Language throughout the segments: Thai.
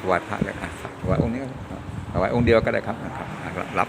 ถวายพระเลยครับถวายองค์นี้ถวายองค์เดียวก็ได้ครับนะครับรับ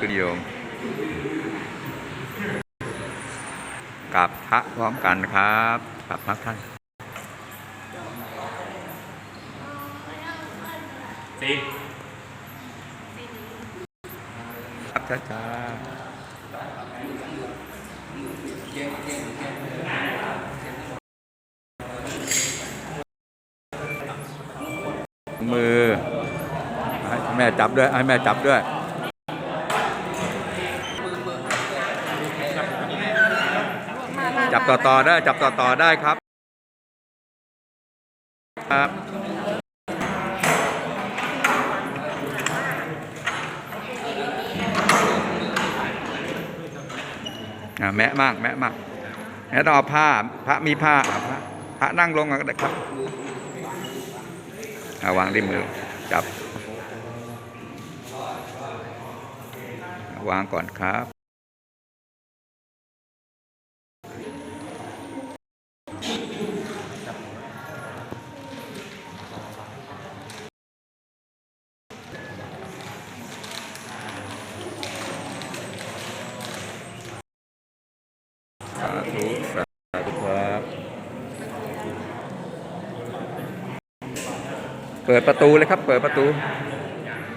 ขึ้นโยมโยมกับพระพร้อมกันครับกับพระท่านสี่ครับช้าๆมือให้แม่จับด้วย ให้แม่จับด้วย จับต่อต่อได้จับต่อต่อได้ครับครับแมะมากแมะมากแมะต้องเอาผ้าพระมีผ้าอะพระพระนั่งลงก็ได้ครับอะวางที่มือจับ วางก่อนครับ เปิดประตูเลยครับ เปิดประตู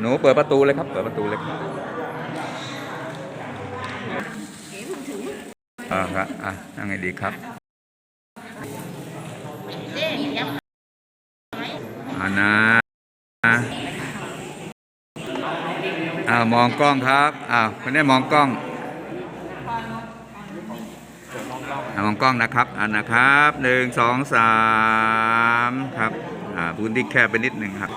หนูเปิดประตูเลยครับ เปิดประตูเลยครับอ่าครับอะยังไงดีครับอานะอ่ามองกล้องครับอ้าวคนนี้มองกล้องอ่า มองกล้องนะครับอ่านะครับหนึ่งสองสามครับอ่าพื้นที่แคบไปนิดหนึ่งครับ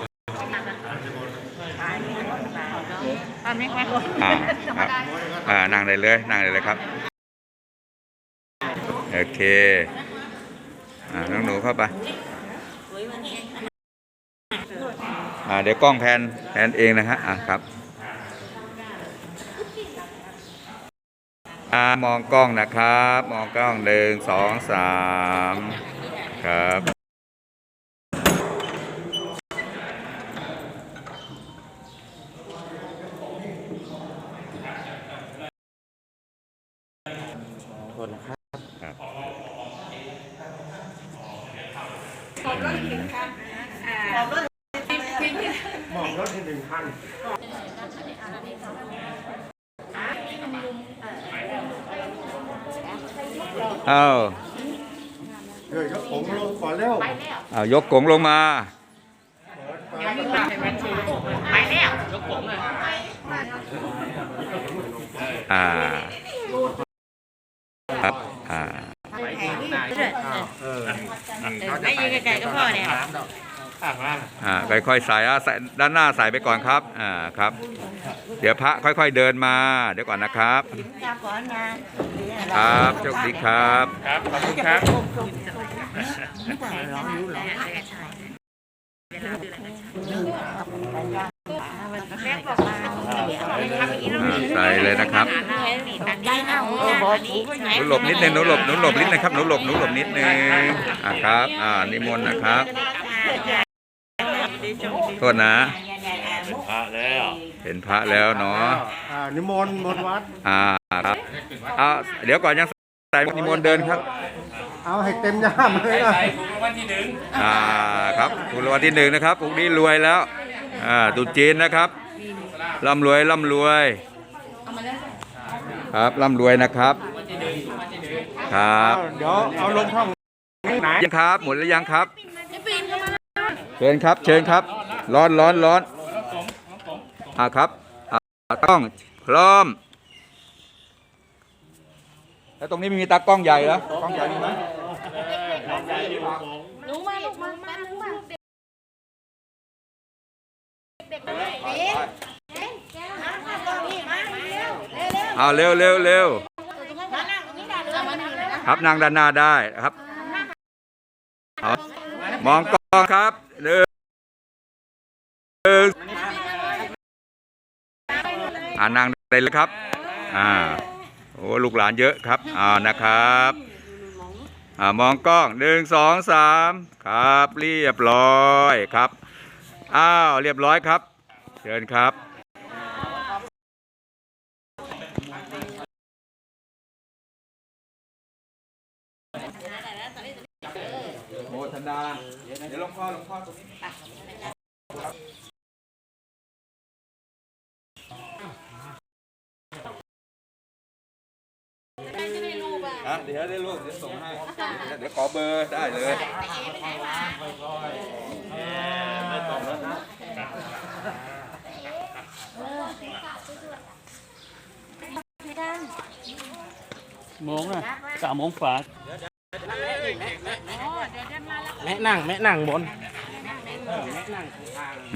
ทำไหมคะอ่าครับอ่านั่งได้เลยนั่งได้เลยครับโอเคอ่าน้องหนูเข้าไปอ่าเดี๋ยวกล้องแพนแพนเองนะฮะอ่าครับ อ่า มองกล้องนะครับ มองกล้องหนึ่งสองสามครับครับ เอาเดี๋ยวยกผมลงก่อนเร็วเอายกกงลงมา ไปแล้วอ่าครับอ่าไม่ยืนไกลๆก็พอเนี่ยอ่าค่อยๆใส่อะใส่ด้านหน้าใส่ไปก่อนครับอ่าครับ เดี๋ยวพระค่อย ๆเดินมาเดี๋ยวก่อนนะครับครับโชคดีครับครับขอบคุณครับแม่บอกมาทำอย่างนี้อ่าใส่เลยนะครับตัดได้เอาอันนี้หนูหลบนิดนึงหนูหลบหนูหลบนิดนึงครับหนูหลบหนูหลบนิดนึงอ่าครับ อ่านิมนต์นะครับ โทษนะพระแล้วเห็นพระแล้วเนาะอ่านิมนต์มนต์วัด อ่าครับเอาเดี๋ยวก่อนยังใส่นิมนต์เดินครับ เอาให้เต็มย่ามเลยนะอ่าครับถูกรางวัลที่หนึ่งนะครับพรุ่งนี้รวยแล้วอ่าตรุษจีนนะครับร่ำรวยร่ำรวยครับร่ำรวยนะครับ ครับเอาเดี๋ยวเอาลงช่องไหนยังครับ หมดแล้วยังครับ เชิญครับ เชิญครับ ร้อนร้อนร้อนอ่าครับอ่าต้องพร้อม แล้วตรงนี้มีตากล้องใหญ่เหรอ กล้องใหญ่มีไหมหนูมาลูกมามาหนูมาเด็กๆเลยเอ๊ะเอ๊ะมาตรงนี้มาเร็วเร็วเร็วเอาเร็วเร็วเร็วครับนั่งด้านหน้าได้ครับ มองกล้ องครับหนึ่งหนึ่งอ่านางได้เลยครับ อ่า โอ้ลูกหลานเยอะครับ อ่า นะครับ อ่า มองกล้องหนึ่งสองสามครับ เรียบร้อยครับ อ้าว เรียบร้อยครับ เชิญครับ โมทนา เดี๋ยวหลวงพ่อหลวงพ่อตรงนี้ อะเดี๋ยวได้ลูกเดี๋ยวส่งให้ เดี๋ยวขอเบอร์ได้เลยโมงอะสามโมงฝ่าแม่นั่งแม่นั่งบน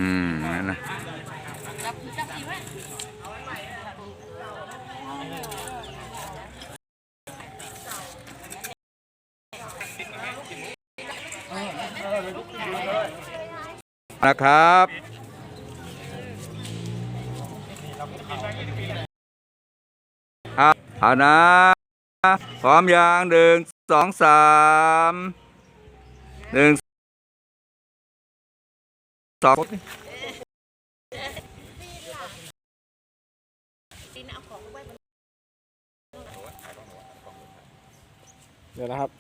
อืมนั่นนะ นะครับอะเอานะพร้อมยางหนึ่งสองสามหนึ่งสองเดี๋ยวนะครับ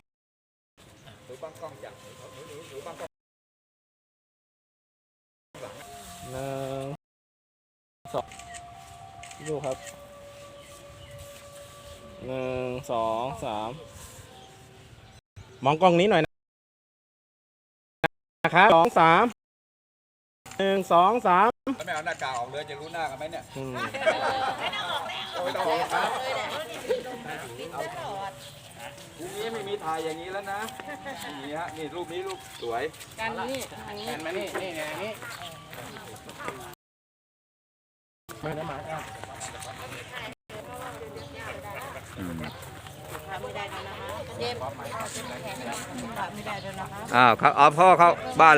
หรือบางกล้องจับหรือหรือบางกล้อง หนึ่งสองดูครับหนึ่งสองสามมองกล้องนี้หน่อยนะครับสองสามหนึ่งสองสามแล้วไม่เอาหน้ากากออกเลยจะรู้หน้ากันไหมเนี่ยอืมไม่ต้องออกครับ ทีนี้ไม่มีถ่ายอย่างนี้แล้วนะนี่ฮะนี่รูปนี้รูปสวย กันนี่อันนี้แอนมานี่นี่นี่นี่ไม่ได้มาครับเจ็บไม่ได้แล้วนะคะ อ้าวครับเอาพ่อเข้าบ้าน